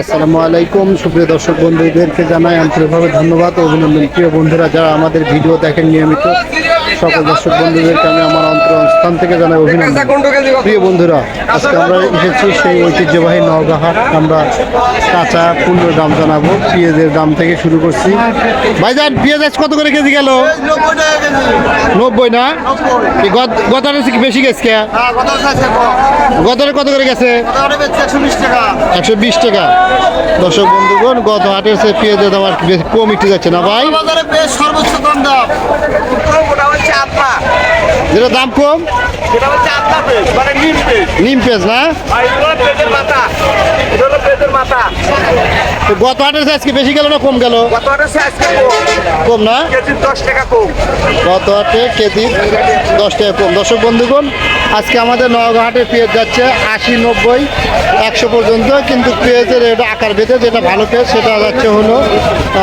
আসসালামু আলাইকুম। সুপ্রিয় দর্শক বন্ধুদেরকে জানাই আন্তরিকভাবে ধন্যবাদ ও অভিনন্দন। প্রিয় বন্ধুরা যারা আমাদের ভিডিও দেখেন নিয়মিত সকল দর্শক বন্ধুদেরকে আমি আমার অন্তরস্থান থেকে জানাই অভিনন্দন। প্রিয় বন্ধুরা আজকে আমরা এসেছি সেই ঐতিহ্যবাহী নওগাহাট। আমরা কাঁচা পূর্ণের দাম জানাব। পেঁয়াজের দাম থেকে শুরু করছি। ভাইজান পেঁয়াজ আজ কত করে কেজি গেল? নব্বই না? গতারে বেশি গেছে? কে? গতরে কত করে গেছে? একশো বিশ টাকা। দর্শক বন্ধুগণ গত হাটের সে পেঁয়াজের দাম আর কম একটু যাচ্ছে না ভাই? সর্বোচ্চ দাম। দাম যেটা দাম কম? মানে নিম পেঁয়াজ না? গত হাটের আজকে বেশি গেল না কম গেল? কম? কম না? দশ টাকা কম। গত হাটে কেজি দশ টাকা কম। দর্শক বন্ধুগণ আজকে আমাদের নওগাঁ হাটে পেঁয়াজ যাচ্ছে আশি নব্বই একশো পর্যন্ত। কিন্তু পেঁয়াজের এটা আকার বেঁধে যেটা ভালো পেঁয়াজ সেটা যাচ্ছে হলো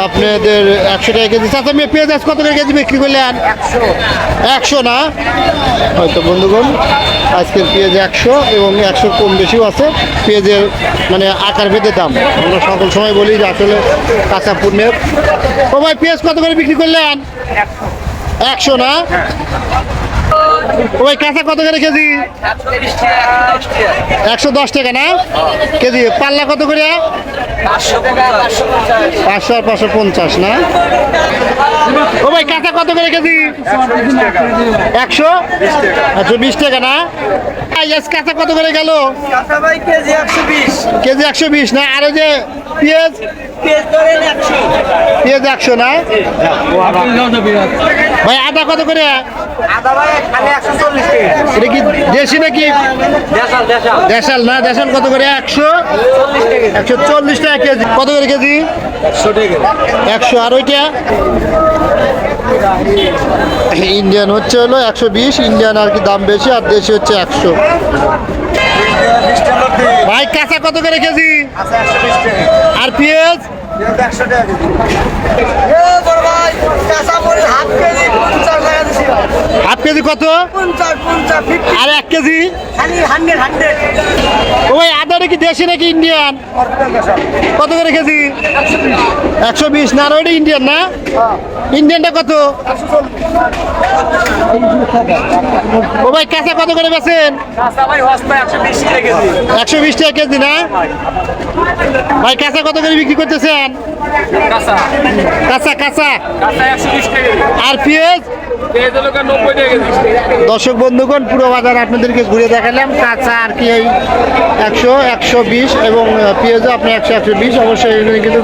আপনাদের একশো টাকা কেজি। চাচা মেয়ে পেঁয়াজ আজ কত করে কেজি বিক্রি করলেন? একশো। একশো না? হয়তো বন্ধুগণ আজকের পেঁয়াজ একশো এবং একশো কম বেশিও আছে। পেঁয়াজের মানে আকার ভেদে দাম। আমরা সকল সময় বলি যে আসলে কাঁচা পণ্যের। ও ভাই পেঁয়াজ কত করে বিক্রি করলেন? একশো না? ও ভাই, কাঁচা কত করে কেজি? একশো দশ টাকা না? কেজি, পাল্লা কত করে? পাঁচশো আর পাঁচশো পঞ্চাশ না? ও ভাই, কাঁচা কত করে কেজি? একশো? একশো বিশ টাকা না? কাঁচা কত করে গেল? কেজি একশো বিশ না? আর ওই যে পেঁয়াজ? পেঁয়াজ একশো না? ভাই, আদা কত করে? এটা কি দেশি নাকি? দেশাল না দেশাল কত করে? একশো? একশো চল্লিশ টাকা কেজি। কত করে কেজি? একশো টাকা আর ওইটা? ইন্ডিয়ান হচ্ছে হলো একশো বিশ ইন্ডিয়ান আর কি দাম বেশি আর দেশি হচ্ছে একশো। ভাই কাঁচা কত করে কেজি? আর পেঁয়াজ? একশো টাকা এ বড় ভাই কাঁচা মরিচ হাফ কেজি পঞ্চাশ টাকা দিছি ভাই হাফ কেজি কত? আর এক কেজি? ওই আদাটা কি দেশি নাকি ইন্ডিয়ান কত করে কেজি? একশো বিশ। না ওইটা ইন্ডিয়ান না? ইন্ডিয়ানটা কত? ও ভাই কাঁচা কত করে বেছেন একশো বিশ টাকা কেজি, না? ভাই কাঁচা কত করে বিক্রি করতেছেন? কাঁচা কাঁচা? আর পেঁয়াজ? দর্শক বন্ধুগণ, পুরো বাজার আপনাদেরকে ঘুরে দেখালাম। কাঁচা আর কি এই একশো একশো বিশ এবং পেঁয়াজও আপনি একশো একশো বিশ। অবশ্যই কিন্তু